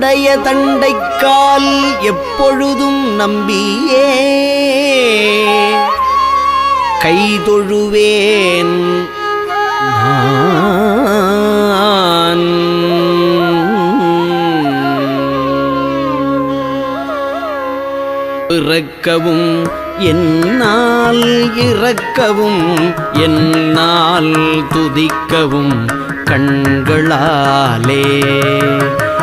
நின்னுடைய தண்டைக்கால் எப்பொழுதும் நம்பியே. கை தொழுவேன் இறக்கவும் என்னால் இறக்கவும் என்னால் துதிக்கவும் கண்களாலே.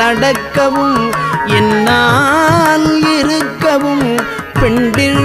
நடக்கவும் என்னால் இருக்கவும் பெண்டில்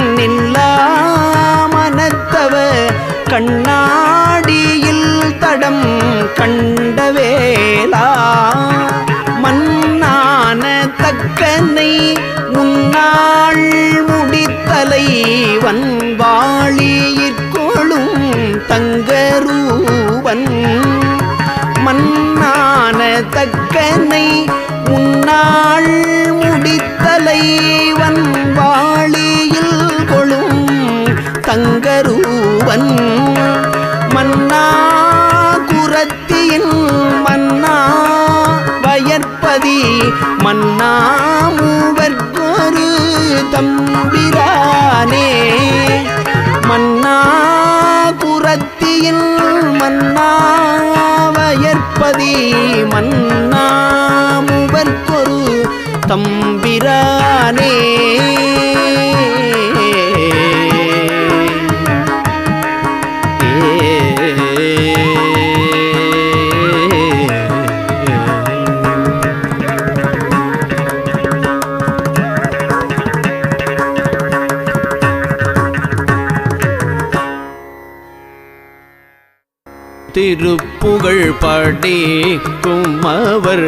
தக்கனை உன்னாள் முடித்தலை வன்வாளியில் கொழும் தங்கரூவன். மன்னா குரத்தியின் மன்னா வயற்பதி மன்னா மூவர்கொரு தம்பிரானே. தம்பிரானே திருப்புகழ் படிக்கும் அவர்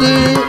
day.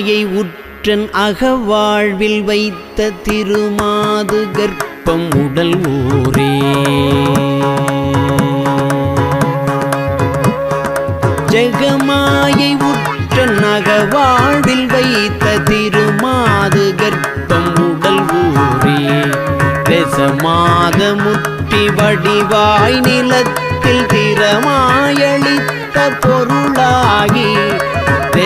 தாயை உற்றன் அகவாழ்வில் வைத்த திருமாது கர்ப்பம் உடல் ஊரே. ஜெகமாயை உற்றன் அகவாழ்வில் வைத்த திருமாது கர்ப்பம் உடல் ஊரே. ரசமாத முற்றி வடிவாய் நிலத்தில் திறமாயளித்த பொருளாகி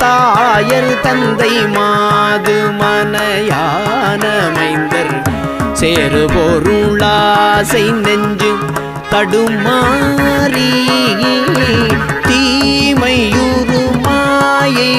தாயர் தந்தை மாது மனையானமைந்தர் சேரு பொருளாசை நெஞ்சு தடுமாறி தீமையுறு மாயை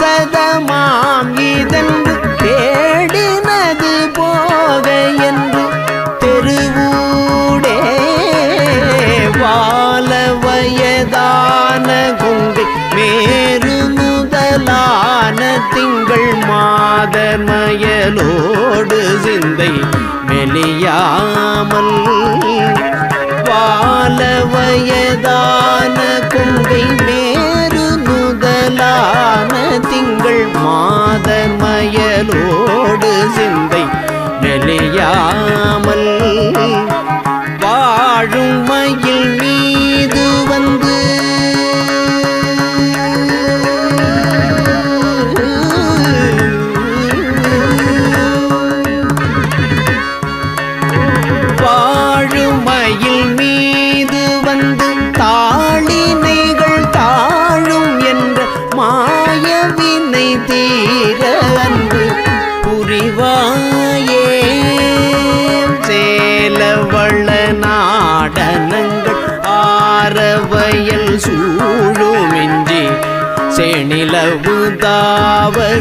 சதமாம் இதென்று தேடினது போக என்று தெருவூடே வாழ வயதான கொங்கை மேரு முதலான திங்கள் மாத மயலோடு சிந்தை மெலியாமல் வாழ வயதான கொங்கை முதலான திங்கள் மாத மயலோடு சிந்தை மெலியாமல் வாழும் மயில் மீது வந்து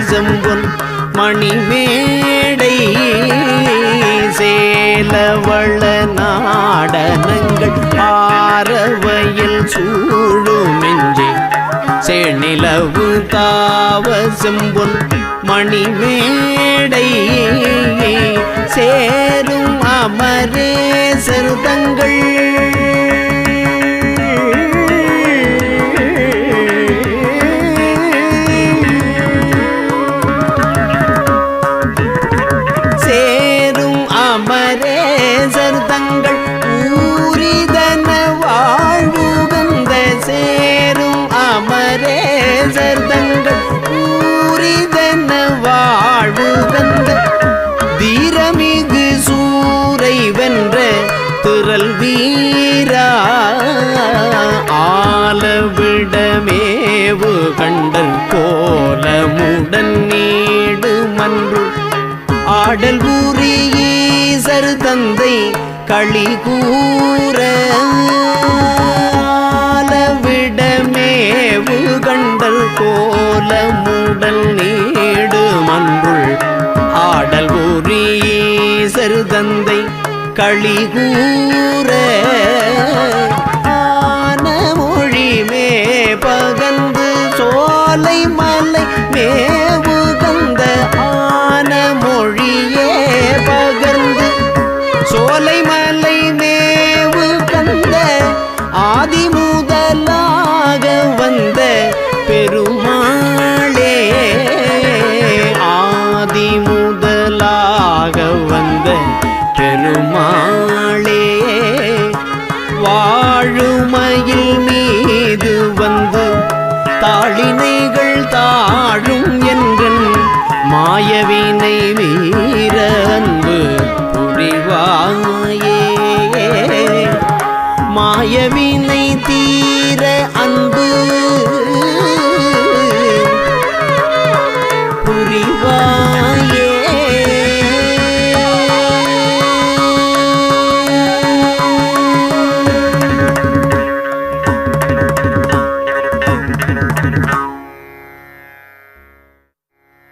தாவசம்பொன் மணிமேடை சேலவள நாடனங்கள் ஆரவையில் சூழுமெஞ்சே செநிலவு தாவசம்பொன் மணிமேடை சேரும் அமரே செருதங்கள் ஆலவிடமேவு கண்டல் கோலமுடன் நீடு மன்று. ஆடல் ஊரியீசர் தந்தை களி கூற ஆலவிடமேவு கண்டல் கோலமுடல் நீடு மன்றுள் ஆடல் ஊரியீசர் தந்தை களி கூற மலை மேவு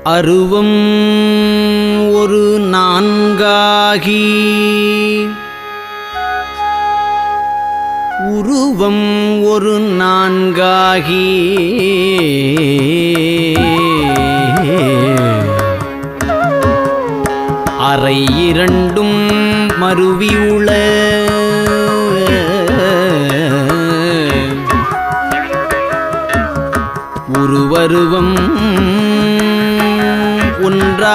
அருவம் ஒரு நான்காகி. உருவம் ஒரு நான்காகி. அறை இரண்டும் மருவியுள உருவருவம்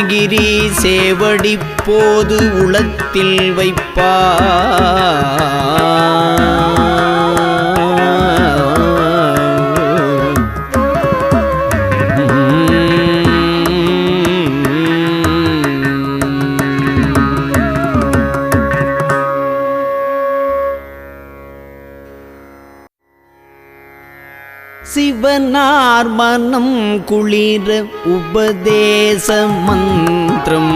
அருணகிரி சேவடி போது உளத்தில் வைப்பா சிவனார் குளிர உபதேச மந்திரம்.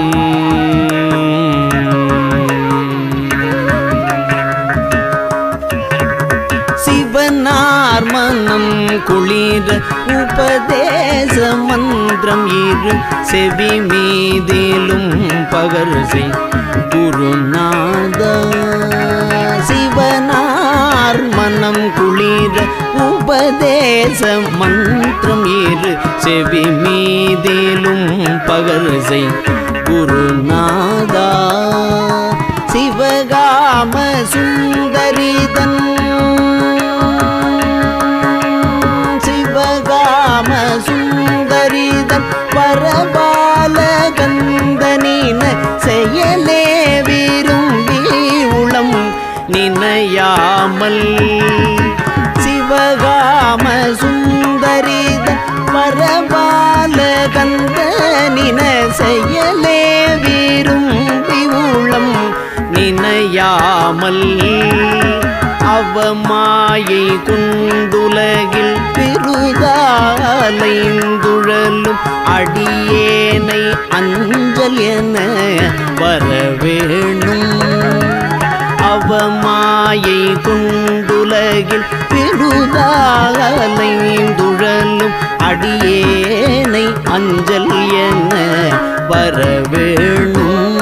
சிவனார் மனம் குளிர உபதேச மந்திரம். இரு செவி மீதிலும் பகர் செய் குருநாத. சிவனார் மனம் குளிர உபதேச மந்திரம் இரு செவி மீதிலும் பகர்சை குருநாதா சிவகாம சுந்தரிதன். சிவகாம சுந்தரிதன் பரபால கந்தனின செயலே விரும்பி உளம் நினையாமல் நினையாமல் அவமாயை குண்டுலகில் பெருதாலைந்துழலும் அடியேனை அஞ்சல் என வரவேணும். அவமாயை குண்டுலகில் பெருதாலைந்துழலும் அடியேனை அஞ்சல் என வரவேணும்.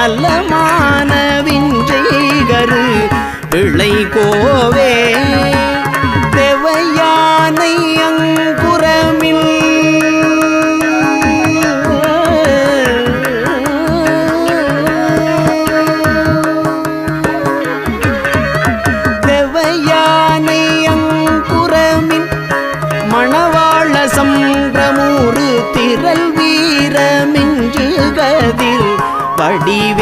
நலமான விஞ்சைகரு இளை கோவே